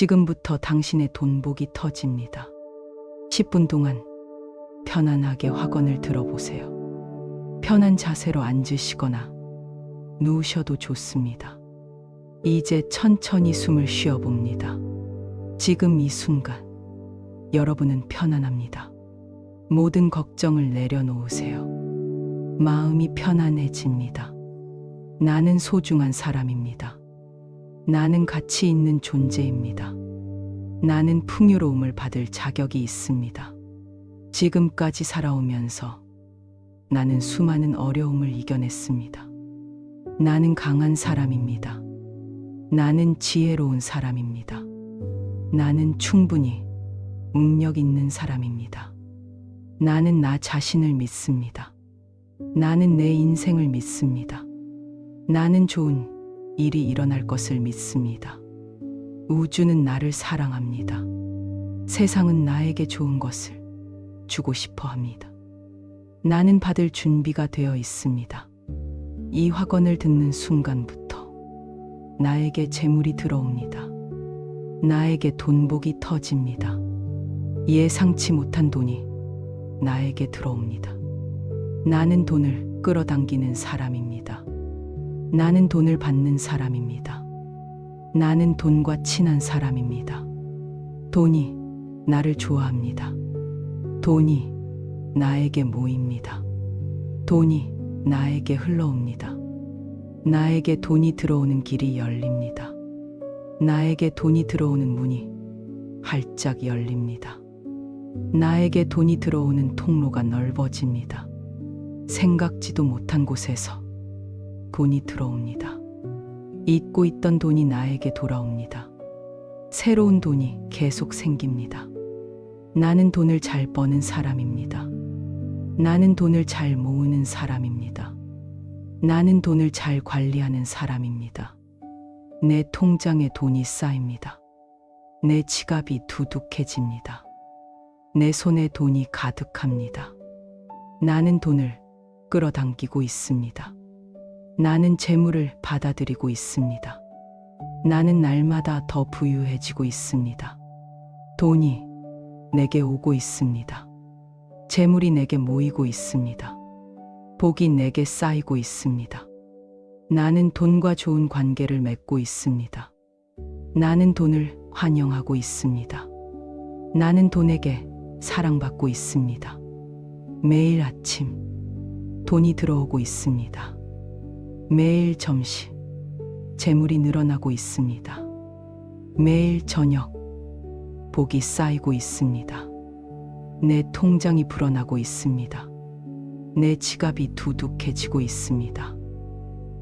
지금부터 당신의 돈복이 터집니다. 10분 동안 편안하게 확언을 들어보세요. 편한 자세로 앉으시거나 누우셔도 좋습니다. 이제 천천히 숨을 쉬어 봅니다. 지금 이 순간 여러분은 편안합니다. 모든 걱정을 내려놓으세요. 마음이 편안해집니다. 나는 소중한 사람입니다. 나는 가치 있는 존재입니다. 나는 풍요로움을 받을 자격이 있습니다. 지금까지 살아오면서 나는 수많은 어려움을 이겨냈습니다. 나는 강한 사람입니다. 나는 지혜로운 사람입니다. 나는 충분히 능력 있는 사람입니다. 나는 나 자신을 믿습니다. 나는 내 인생을 믿습니다. 나는 좋은 일이 일어날 것을 믿습니다. 우주는 나를 사랑합니다. 세상은 나에게 좋은 것을 주고 싶어 합니다. 나는 받을 준비가 되어 있습니다. 이 확언을 듣는 순간부터 나에게 재물이 들어옵니다. 나에게 돈복이 터집니다. 예상치 못한 돈이 나에게 들어옵니다. 나는 돈을 끌어당기는 사람입니다. 나는 돈을 받는 사람입니다. 나는 돈과 친한 사람입니다. 돈이 나를 좋아합니다. 돈이 나에게 모입니다. 돈이 나에게 흘러옵니다. 나에게 돈이 들어오는 길이 열립니다. 나에게 돈이 들어오는 문이 활짝 열립니다. 나에게 돈이 들어오는 통로가 넓어집니다. 생각지도 못한 곳에서 돈이 들어옵니다. 잊고 있던 돈이 나에게 돌아옵니다. 새로운 돈이 계속 생깁니다. 나는 돈을 잘 버는 사람입니다. 나는 돈을 잘 모으는 사람입니다. 나는 돈을 잘 관리하는 사람입니다. 내 통장에 돈이 쌓입니다. 내 지갑이 두둑해집니다. 내 손에 돈이 가득합니다. 나는 돈을 끌어당기고 있습니다. 나는 재물을 받아들이고 있습니다. 나는 날마다 더 부유해지고 있습니다. 돈이 내게 오고 있습니다. 재물이 내게 모이고 있습니다. 복이 내게 쌓이고 있습니다. 나는 돈과 좋은 관계를 맺고 있습니다. 나는 돈을 환영하고 있습니다. 나는 돈에게 사랑받고 있습니다. 매일 아침 돈이 들어오고 있습니다. 매일 점심 재물이 늘어나고 있습니다. 매일 저녁 복이 쌓이고 있습니다. 내 통장이 불어나고 있습니다. 내 지갑이 두둑해지고 있습니다.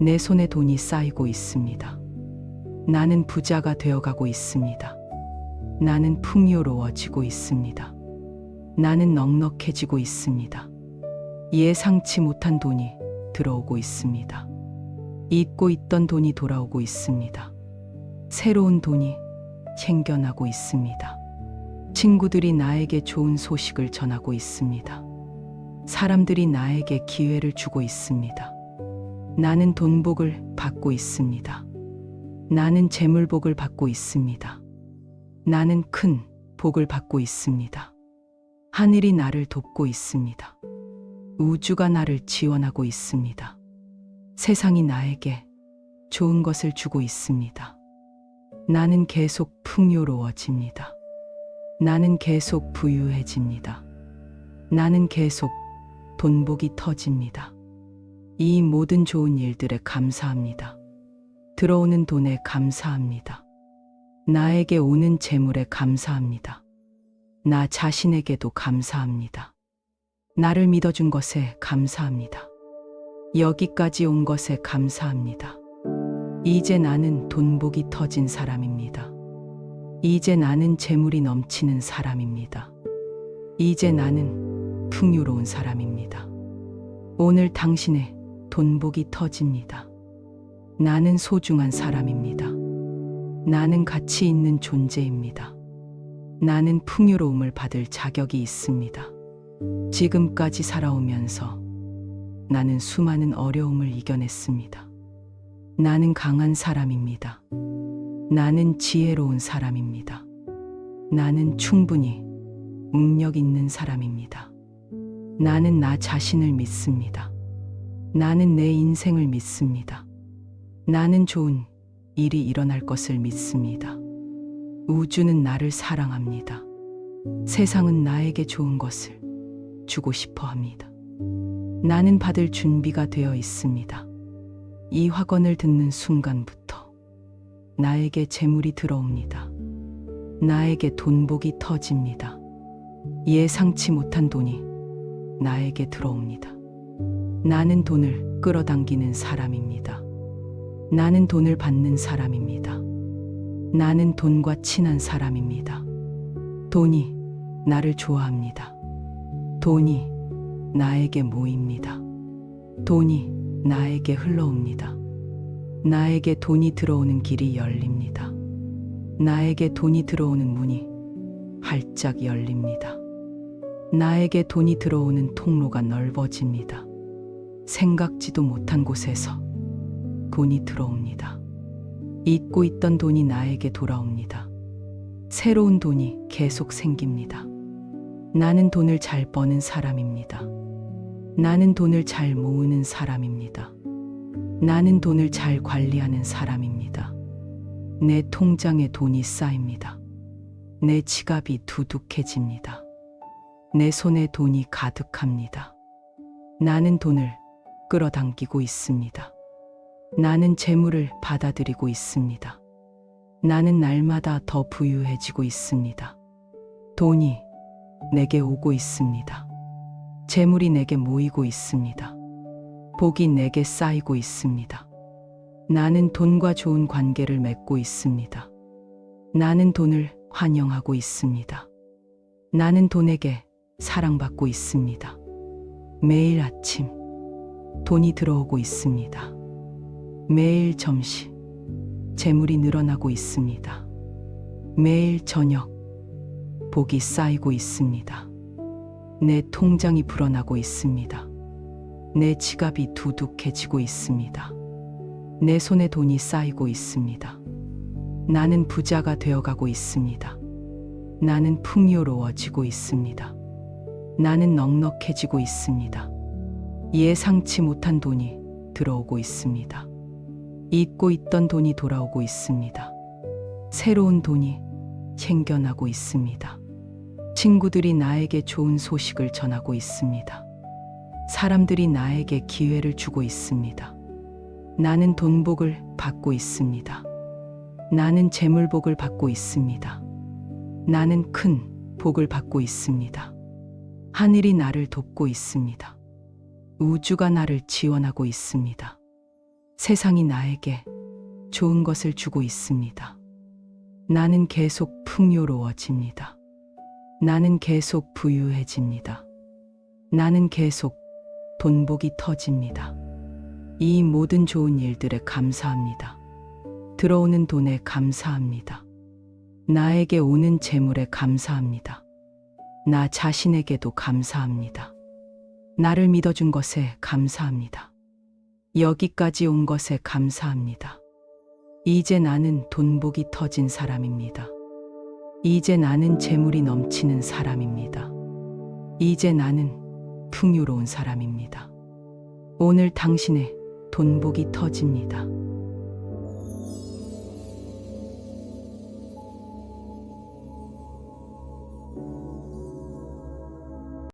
내 손에 돈이 쌓이고 있습니다. 나는 부자가 되어가고 있습니다. 나는 풍요로워지고 있습니다. 나는 넉넉해지고 있습니다. 예상치 못한 돈이 들어오고 있습니다. 잊고 있던 돈이 돌아오고 있습니다. 새로운 돈이 챙겨나고 있습니다. 친구들이 나에게 좋은 소식을 전하고 있습니다. 사람들이 나에게 기회를 주고 있습니다. 나는 돈복을 받고 있습니다. 나는 재물복을 받고 있습니다. 나는 큰 복을 받고 있습니다. 하늘이 나를 돕고 있습니다. 우주가 나를 지원하고 있습니다. 세상이 나에게 좋은 것을 주고 있습니다. 나는 계속 풍요로워집니다. 나는 계속 부유해집니다. 나는 계속 돈복이 터집니다. 이 모든 좋은 일들에 감사합니다. 들어오는 돈에 감사합니다. 나에게 오는 재물에 감사합니다. 나 자신에게도 감사합니다. 나를 믿어준 것에 감사합니다. 여기까지 온 것에 감사합니다. 이제 나는 돈복이 터진 사람입니다. 이제 나는 재물이 넘치는 사람입니다. 이제 나는 풍요로운 사람입니다. 오늘 당신의 돈복이 터집니다. 나는 소중한 사람입니다. 나는 가치 있는 존재입니다. 나는 풍요로움을 받을 자격이 있습니다. 지금까지 살아오면서 나는 수많은 어려움을 이겨냈습니다. 나는 강한 사람입니다. 나는 지혜로운 사람입니다. 나는 충분히 능력 있는 사람입니다. 나는 나 자신을 믿습니다. 나는 내 인생을 믿습니다. 나는 좋은 일이 일어날 것을 믿습니다. 우주는 나를 사랑합니다. 세상은 나에게 좋은 것을 주고 싶어 합니다. 나는 받을 준비가 되어 있습니다. 이 확언을 듣는 순간부터 나에게 재물이 들어옵니다. 나에게 돈복이 터집니다. 예상치 못한 돈이 나에게 들어옵니다. 나는 돈을 끌어당기는 사람입니다. 나는 돈을 받는 사람입니다. 나는 돈과 친한 사람입니다. 돈이 나를 좋아합니다. 돈이 나에게 모입니다. 돈이 나에게 흘러옵니다. 나에게 돈이 들어오는 길이 열립니다. 나에게 돈이 들어오는 문이 활짝 열립니다. 나에게 돈이 들어오는 통로가 넓어집니다. 생각지도 못한 곳에서 돈이 들어옵니다. 잊고 있던 돈이 나에게 돌아옵니다. 새로운 돈이 계속 생깁니다. 나는 돈을 잘 버는 사람입니다. 나는 돈을 잘 모으는 사람입니다. 나는 돈을 잘 관리하는 사람입니다. 내 통장에 돈이 쌓입니다. 내 지갑이 두둑해집니다. 내 손에 돈이 가득합니다. 나는 돈을 끌어당기고 있습니다. 나는 재물을 받아들이고 있습니다. 나는 날마다 더 부유해지고 있습니다. 돈이 내게 오고 있습니다. 재물이 내게 모이고 있습니다. 복이 내게 쌓이고 있습니다. 나는 돈과 좋은 관계를 맺고 있습니다. 나는 돈을 환영하고 있습니다. 나는 돈에게 사랑받고 있습니다. 매일 아침 돈이 들어오고 있습니다. 매일 점심 재물이 늘어나고 있습니다. 매일 저녁 복이 쌓이고 있습니다. 내 통장이 불어나고 있습니다. 내 지갑이 두둑해지고 있습니다. 내 손에 돈이 쌓이고 있습니다. 나는 부자가 되어가고 있습니다. 나는 풍요로워지고 있습니다. 나는 넉넉해지고 있습니다. 예상치 못한 돈이 들어오고 있습니다. 잊고 있던 돈이 돌아오고 있습니다. 새로운 돈이 챙겨나고 있습니다. 친구들이 나에게 좋은 소식을 전하고 있습니다. 사람들이 나에게 기회를 주고 있습니다. 나는 돈복을 받고 있습니다. 나는 재물복을 받고 있습니다. 나는 큰 복을 받고 있습니다. 하늘이 나를 돕고 있습니다. 우주가 나를 지원하고 있습니다. 세상이 나에게 좋은 것을 주고 있습니다. 나는 계속 풍요로워집니다. 나는 계속 부유해집니다. 나는 계속 돈복이 터집니다. 이 모든 좋은 일들에 감사합니다. 들어오는 돈에 감사합니다. 나에게 오는 재물에 감사합니다. 나 자신에게도 감사합니다. 나를 믿어준 것에 감사합니다. 여기까지 온 것에 감사합니다. 이제 나는 돈복이 터진 사람입니다. 이제 나는 재물이 넘치는 사람입니다. 이제 나는 풍요로운 사람입니다. 오늘 당신의 돈복이 터집니다.